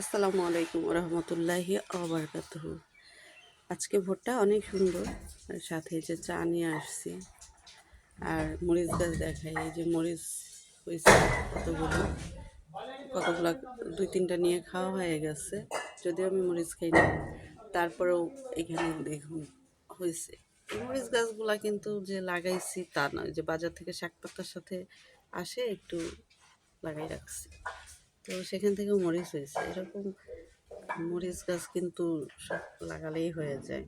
আসসালামু আলাইকুম রহমতুল্লাহি আবরকাত আজকে ভোটটা অনেক সুন্দর সাথে যে চা নিয়ে আসছি। আর মরিচ গাছ দেখাই, এই যে মরিচ হয়েছে কতগুলো? কতগুলো, দুই তিনটা নিয়ে খাওয়া হয়ে গেছে, যদিও আমি মরিচ খাই না তারপরেও এখানে দেখুন, হয়েছে। মরিচ গাছগুলা কিন্তু যে লাগাইছি তা নয়, যে বাজার থেকে শাক পাতার সাথে আসে, একটু লাগাই রাখছি। তো সেখান থেকেও মরিচ হয়েছে। এরকম মরিচ গাছ কিন্তু সব লাগালেই হয়ে যায়।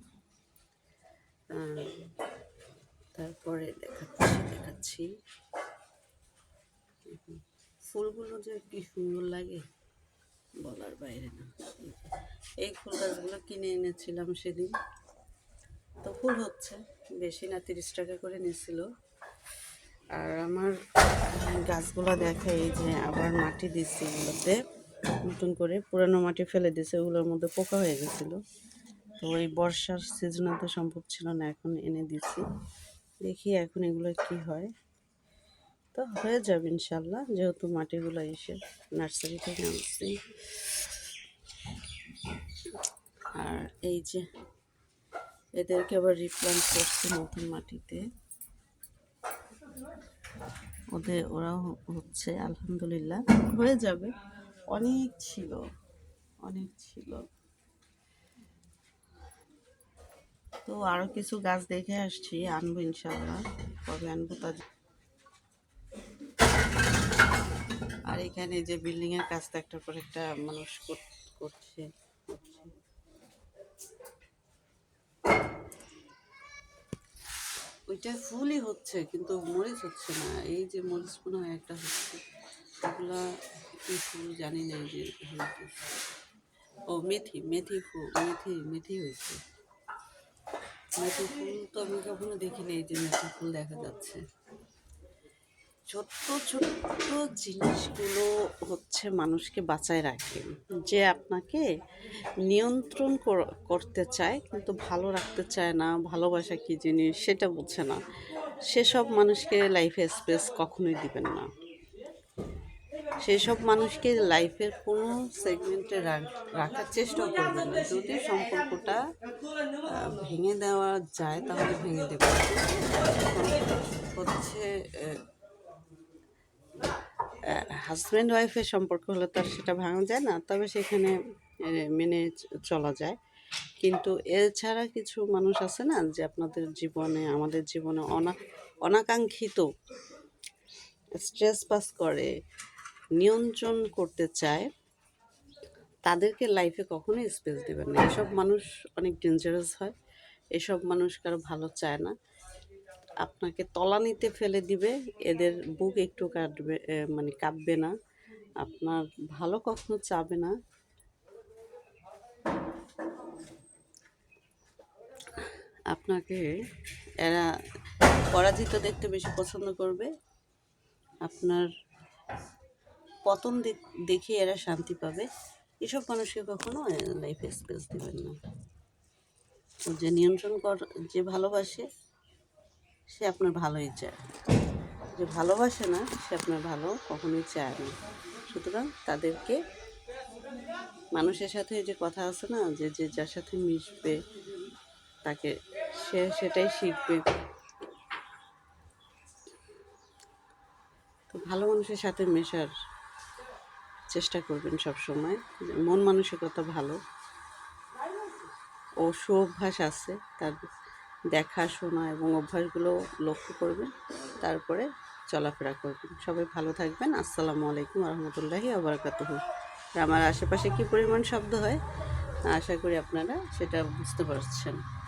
তারপরে দেখাচ্ছি দেখাচ্ছি। ফুলগুলো যে কি সুন্দর লাগে, বলার বাইরে না। এই ফুল গাছগুলো কিনে এনেছিলাম সেদিন। তো ফুল হচ্ছে, বেশি না, তিরিশ টাকা করে নিয়েছিল। আর আমার গাছগুলো দেখে এই যে আবার মাটি দিচ্ছি এগুলোতে। নতুন করে পুরানো মাটি ফেলে দিছে ওগুলোর মধ্যে পোকা হয়ে গেছিল। তো ওই বর্ষার সিজনে তো সম্ভব ছিল না, এখন এনে দিছি দেখি এখন এগুলো কি হয়। তো হয়ে যাবে ইনশাল্লাহ, যেহেতু মাটিগুলো এসে নার্সারি থেকে আনছি। আর এই যে এদেরকে আবার রিপ্লান্ট করছি নতুন মাটিতে। ওদের, ওরাও হচ্ছে, আলহামদুলিল্লাহ। হয়ে যাবে। অনেক ছিল অনেক ছিল। তো আরও কিছু গাছ দেখে আসছি, আনব ইনশাল্লাহ কবে আনব তা আর এখানে যে বিল্ডিং এর কাজটা একটা করে একটা মানুষ করছে। ওইটা ফুলই হচ্ছে, কিন্তু মরিচ হচ্ছে না। এই যে মরিচ মনে হয় একটা হচ্ছে, এগুলো কি ফুল জানি না যে। ও, মেথি মেথি ফুল মেথি মেথি হয়েছে। মেথি ফুল তো আমি কখনো দেখিনি, এই যে মেথি ফুল দেখা যাচ্ছে। ছোট্ট ছোট্ট জিনিসগুলো হচ্ছে মানুষকে বাঁচায় রাখে। যে আপনাকে নিয়ন্ত্রণ করতে চায় কিন্তু ভালো রাখতে চায় না, ভালোবাসা কী জিনিস সেটা বুঝে না। সেসব মানুষকে লাইফে স্পেস কখনোই দিবেন না। সেসব মানুষকে লাইফের কোনো সেগমেন্টে রাখার চেষ্টাও করবেন না। যদি সম্পর্কটা ভেঙে দেওয়া যায় তাহলে ভেঙে দেবেন হচ্ছে হাজব্যান্ড ওয়াইফের সম্পর্ক হলে তো আর সেটা ভাঙা যায় না, তবে সেখানে মেনে চলা যায়। কিন্তু এছাড়া কিছু মানুষ আছে না, যে আপনাদের জীবনে, আমাদের জীবনে অনা, অনাকাঙ্ক্ষিত স্ট্রেস পাস করে, নিয়ন্ত্রণ করতে চায়, তাদেরকে লাইফে কখনোই স্পেস দেবেন না। এসব মানুষ অনেক ডেঞ্জারাস হয়। এসব মানুষ কারও ভালো চায় না। আপনাকে তলানিতে ফেলে দিবে, এদের বুক একটু কাটবে মানে কাঁপবে না। আপনার ভালো কখনো চাবে না। আপনাকে, এরা পরাজিত দেখতে বেশি পছন্দ করবে। আপনার পতন দেখ- এরা শান্তি পাবে। এসব মানুষকে কখনো লাইফে স্পেস দেবেন না। যে নিয়ন্ত্রণ কর, যে ভালোবাসে সে আপনার ভালোই চায়। যে ভালোবাসে না, সে আপনার ভালো কখনোই চায় না। সুতরাং তাদেরকে মানুষের সাথে যে কথা আছে না, যে যে যার সাথে মিশবে, তাকে সে সেটাই শিখবে। তো ভালো মানুষের সাথে মেশার চেষ্টা করবেন সব সময় মন মানসিকতা ভালো। ও সুঅভ্যাস আছে, তার দেখা, শোনা এবং অভ্যাসগুলো লক্ষ্য করবেন, তারপরে চলাফেরা করবেন। সবাই ভালো থাকবেন। আসসালামু আলাইকুম রহমতুল্লাহি আবরাকাতুহ আমার আশেপাশে কী পরিমাণ শব্দ হয়? আশা করি আপনারা সেটা বুঝতে পারছেন।